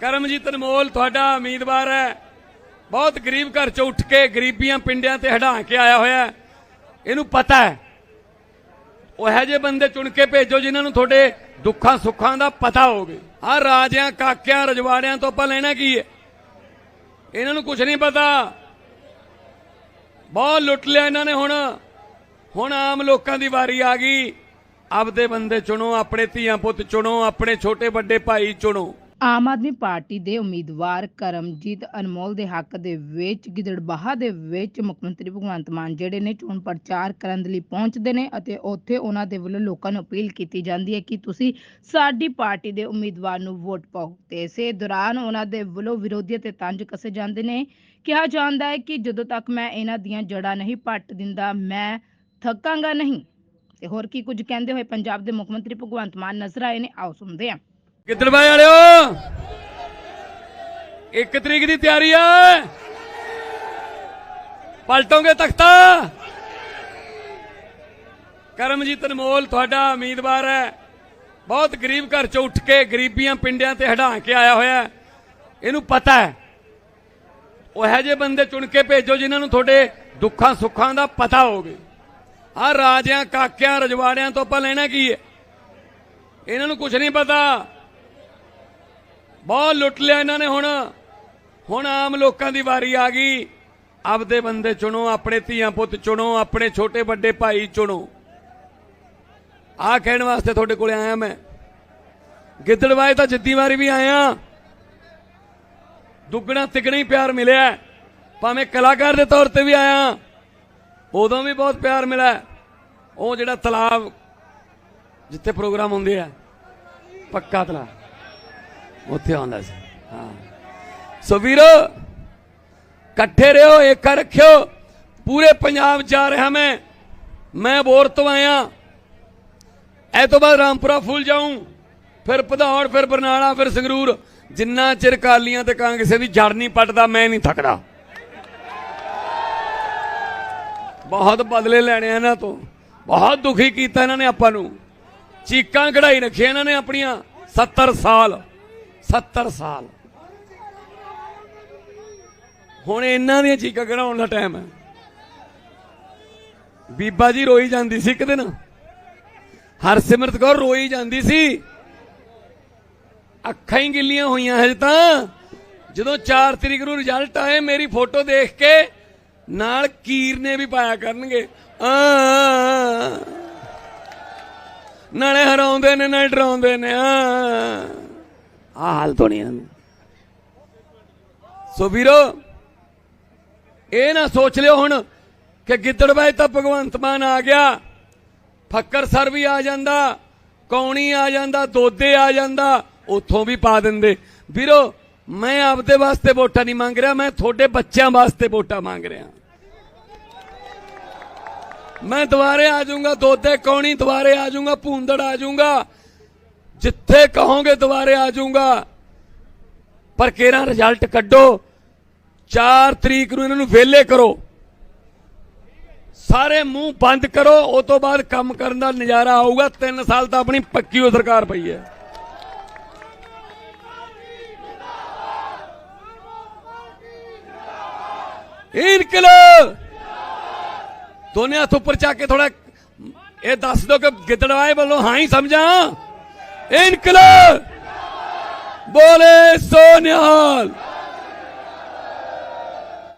ਕਰਮਜੀਤ ਅਨਮੋਲ, ਤੁਹਾਡਾ ਉਮੀਦਵਾਰ ਹੈ। ਬਹੁਤ ਗਰੀਬ ਘਰ ਚੋਂ ਉੱਠ ਕੇ ਗਰੀਬੀਆਂ ਪਿੰਡਿਆਂ ਤੇ ਹਟਾ ਕੇ ਆਇਆ ਹੋਇਆ ਇਹਨੂੰ ਪਤਾ ਹੈ। ਉਹ ਇਹੋ ਜਿਹੇ ਬੰਦੇ ਚੁਣ ਕੇ ਭੇਜੋ ਜਿਨ੍ਹਾਂ ਨੂੰ ਤੁਹਾਡੇ ਦੁੱਖਾਂ ਸੁੱਖਾਂ ਦਾ ਪਤਾ ਹੋਵੇ। ਆ ਰਾਜਿਆਂ, ਕਾਕਿਆਂ, ਰਜਵਾੜਿਆਂ ਤੋਂ ਆਪਾਂ ਲੈਣਾ ਕੀ ਹੈ? ਇਹਨਾਂ ਨੂੰ ਕੁਝ ਨਹੀਂ ਪਤਾ। ਬਹੁਤ ਲੁੱਟ ਲਿਆ ਇਹਨਾਂ ਨੇ ਹੁਣ। ਹੁਣ ਆਮ ਲੋਕਾਂ ਦੀ ਵਾਰੀ ਆ ਗਈ। ਆਪਦੇ ਬੰਦੇ ਚੁਣੋ, ਆਪਣੇ ਧੀਆਂ ਪੁੱਤ ਚੁਣੋ, ਆਪਣੇ ਛੋਟੇ ਵੱਡੇ ਭਾਈ ਚੁਣੋ। ਆਮ ਆਦਮੀ ਪਾਰਟੀ ਦੇ ਉਮੀਦਵਾਰ ਕਰਮਜੀਤ ਅਨਮੋਲ ਦੇ ਹੱਕ ਦੇ ਵਿੱਚ, ਗਿੱਦੜਬਾਹਾ ਦੇ ਵਿੱਚ ਮੁੱਖ ਮੰਤਰੀ ਭਗਵੰਤ ਮਾਨ ਜਿਹੜੇ ਨੇ ਚੋਣ ਪ੍ਰਚਾਰ ਕਰਨ ਦੇ ਲਈ ਪਹੁੰਚਦੇ ਨੇ ਅਤੇ ਉੱਥੇ ਉਹਨਾਂ ਦੇ ਵੱਲੋਂ ਲੋਕਾਂ ਨੂੰ ਅਪੀਲ ਕੀਤੀ ਜਾਂਦੀ ਹੈ ਕਿ ਤੁਸੀਂ ਸਾਡੀ ਪਾਰਟੀ ਦੇ ਉਮੀਦਵਾਰ ਨੂੰ ਵੋਟ ਪਾਓ। ਤੇ ਇਸੇ ਦੌਰਾਨ ਉਹਨਾਂ ਦੇ ਵੱਲੋਂ ਵਿਰੋਧੀਆਂ ਤੇ ਤੰਜ ਕੱਸੇ ਜਾਂਦੇ ਨੇ। ਕਿਹਾ ਜਾਂਦਾ ਹੈ ਕਿ ਜਦੋਂ ਤੱਕ ਮੈਂ ਇਹਨਾਂ ਦੀਆਂ ਜੜ੍ਹਾਂ ਨਹੀਂ ਪੱਟ ਦਿੰਦਾ, ਮੈਂ ਥੱਕਾਂਗਾ ਨਹੀਂ। ਤੇ ਹੋਰ ਕੀ ਕੁਝ ਕਹਿੰਦੇ ਹੋਏ ਪੰਜਾਬ ਦੇ ਮੁੱਖ ਮੰਤਰੀ ਭਗਵੰਤ ਮਾਨ ਨਜ਼ਰ ਆਏ ਨੇ, ਆਓ ਸੁਣਦੇ ਹਾਂ। ਗਿੱਦੜਬਾਈ ਵਾਲਿਓ, ਇੱਕ ਤਰੀਕ ਦੀ ਤਿਆਰੀ ਆ। ਪਲਟੋਗੇ ਤਖਤਾ? ਕਰਮਜੀਤ ਅਨਮੋਲ ਤੁਹਾਡਾ ਉਮੀਦਵਾਰ ਹੈ। ਬਹੁਤ ਗਰੀਬ ਘਰ ਚੋਂ ਉੱਠ ਕੇ ਗਰੀਬੀਆਂ ਪਿੰਡਿਆਂ ਤੇ ਹਟਾ ਕੇ ਆਇਆ ਹੋਇਆ ਇਹਨੂੰ ਪਤਾ ਹੈ। ਉਹ ਇਹੋ ਜਿਹੇ ਬੰਦੇ ਚੁਣ ਕੇ ਭੇਜੋ ਜਿਨ੍ਹਾਂ ਨੂੰ ਤੁਹਾਡੇ ਦੁੱਖਾਂ ਸੁੱਖਾਂ ਦਾ ਪਤਾ ਹੋਵੇ। ਆ ਰਾਜਿਆਂ, ਕਾਕਿਆਂ, ਰਜਵਾੜਿਆਂ ਤੋਂ ਆਪਾਂ ਲੈਣਾ ਕੀ ਹੈ? ਇਹਨਾਂ ਨੂੰ ਕੁਝ ਨਹੀਂ ਪਤਾ। ਬਹੁਤ ਲੁੱਟ ਲਿਆ ਇਹਨਾਂ ਨੇ ਹੁਣ। ਹੁਣ ਆਮ ਲੋਕਾਂ ਦੀ ਵਾਰੀ ਆ ਗਈ। ਆਪਦੇ ਬੰਦੇ ਚੁਣੋ, ਆਪਣੇ ਧੀਆਂ ਪੁੱਤ ਚੁਣੋ, ਆਪਣੇ ਛੋਟੇ ਵੱਡੇ ਭਾਈ ਚੁਣੋ। ਆ ਕਹਿਣ ਵਾਸਤੇ ਤੁਹਾਡੇ ਕੋਲੇ ਆਇਆ ਮੈਂ। ਗਿੱਦੜਵਾਏ ਤਾਂ ਜਿੱਦੀ ਵਾਰੀ ਵੀ ਆਇਆ। ਦੁੱਗਣਾ ਤਿਗਣਾ ਹੀ ਪਿਆਰ ਮਿਲਿਆ। ਭਾਵੇਂ ਕਲਾਕਾਰ ਦੇ ਤੌਰ ਤੇ ਵੀ ਆਇਆ। ਉਦੋਂ ਵੀ ਬਹੁਤ ਪਿਆਰ ਮਿਲਿਆ। ਉਹ ਜਿਹੜਾ ਤਲਾਬ ਜਿੱਥੇ ਪ੍ਰੋਗਰਾਮ ਹੁੰਦੇ ਆ, ਪੱਕਾ ਤਲਾਬ। ਉੱਥੇ ਆਉਂਦਾ ਸੀ। ਹਾਂ। ਸੋ ਵੀਰੋ, ਇਕੱਠੇ ਰਹੋ, ਏਕਾ ਰੱਖਿਓ। ਪੂਰੇ ਪੰਜਾਬ ਜਾ ਰਿਹਾ ਮੈਂ। ਮੈਂ ਬੋਰ ਤੋਂ ਆਇਆ। ਇਹ ਤੋਂ ਬਾਅਦ ਰਾਮਪੁਰਾ ਫੁੱਲ ਜਾਊਂ। ਫਿਰ ਭਦੌੜ, ਫਿਰ ਬਰਨਾਲਾ, ਫਿਰ ਸੰਗਰੂਰ। ਜਿੰਨਾ ਚਿਰ ਕਾਲੀਆਂ ਤੇ ਕਾਂਗਰਸੇ ਦੀ ਜੜ ਨਹੀਂ ਪੱਟਦਾ, ਮੈਂ ਨਹੀਂ ਥੱਕਦਾ। ਬਹੁਤ ਬਦਲੇ ਲੈਣੇ ਇਹਨਾਂ ਤੋਂ। ਬਹੁਤ ਦੁਖੀ ਕੀਤਾ ਇਹਨਾਂ ਨੇ ਆਪਾਂ ਨੂੰ। ਚੀਕਾਂ ਕਢਾਈ ਰੱਖੀਆਂ ਇਹਨਾਂ ਨੇ ਆਪਣੀਆਂ। 70 ਸਾਲ। 70 ਸਾਲ। ਹੁਣ ਇਹਨਾਂ ਦੀਆਂ ਚੀਕਾਂ ਕਢਾਉਣ ਦਾ ਟਾਈਮ ਹੈ। ਬੀਬਾ ਜੀ ਰੋਈ ਜਾਂਦੀ ਸੀ ਇੱਕ ਦਿਨ। ਹਰਸਿਮਰਤ ਕੌਰ ਰੋਈ ਜਾਂਦੀ ਸੀ। ਅੱਖਾਂ ਹੀ ਗਿੱਲੀਆਂ ਹੋਈਆਂ ਹਜੇ ਤਾਂ। ਜਦੋਂ 4 ਤਰੀਕ ਨੂੰ ਰਿਜ਼ਲਟ ਆਏ, ਮੇਰੀ ਫੋਟੋ ਦੇਖ ਕੇ ਨਾਲ ਕੀਰ ਨੇ ਵੀ ਪਾਇਆ ਕਰਨਗੇ। ਆ। ਨਾਲੇ ਹਰਾਉਂਦੇ ਨੇ, ਨਾਲੇ ਡਰਾਉਂਦੇ ਨੇ, ਆ। ਆ ਹਾਲ ਤੋਂ ਸੋ ਵੀਰੋ, ਇਹ ਨਾ ਸੋਚ ਲਿਓ ਹੁਣ ਕਿ ਗਿੱਦੜਬਾਈ ਤਾਂ ਭਗਵੰਤ ਮਾਨ ਆ ਗਿਆ, ਫੱਕਰ ਸਰ ਵੀ ਆ ਜਾਂਦਾ, ਕੌਣੀ ਆ ਜਾਂਦਾ, ਦੋਦੇ ਆ ਜਾਂਦਾ, ਉੱਥੋਂ ਵੀ ਪਾ ਦਿੰਦੇ। ਵੀਰੋ, ਮੈਂ ਆਪਦੇ ਵਾਸਤੇ ਵੋਟਾਂ ਨਹੀਂ ਮੰਗ ਰਿਹਾ, ਮੈਂ ਤੁਹਾਡੇ ਬੱਚਿਆਂ ਵਾਸਤੇ ਵੋਟਾਂ ਮੰਗ ਰਿਹਾ। ਮੈਂ ਦੁਬਾਰੇ ਆ ਜਾਊਂਗਾ, ਦੋਦੇ ਕੌਣੀ ਦੁਬਾਰੇ ਆ ਜਾਊਂਗਾ, ਭੂੰਦੜ ਆ ਜਾਊਂਗਾ ਜਿੱਥੇ ਕਹੋਗੇ ਦੁਬਾਰੇ ਆ ਜਾਊਂਗਾ। ਪਰ ਕਿਹੜਾ ਰਿਜ਼ਲਟ ਕੱਢੋ? 4 ਤਰੀਕ ਨੂੰ ਇਹਨਾਂ ਨੂੰ ਵੇਲੇ ਕਰੋ। ਸਾਰੇ ਮੂੰਹ ਬੰਦ ਕਰੋ। ਉਸ ਤੋਂ ਬਾਅਦ ਕੰਮ ਕਰਨ ਦਾ ਨਜ਼ਾਰਾ ਆਊਗਾ। 3 ਸਾਲ ਤਾਂ ਆਪਣੀ ਪੱਕੀ ਉਹ ਸਰਕਾਰ ਪਈ ਹੈ। ਇਨਕਲਾਬ! ਦੋਨੇ ਹੱਥ ਉੱਪਰ ਚੱਕ ਕੇ ਥੋੜਾ ਇਹ ਦੱਸ ਦਿਓ ਕਿ ਗਿੱਦੜਵਾਏ ਵੱਲੋਂ ਹਾਂ ਹੀ ਸਮਝਾਂ। ਇਨਕਲਾਬ ਬੋਲੇ ਸੋ ਨਿਹਾਲ।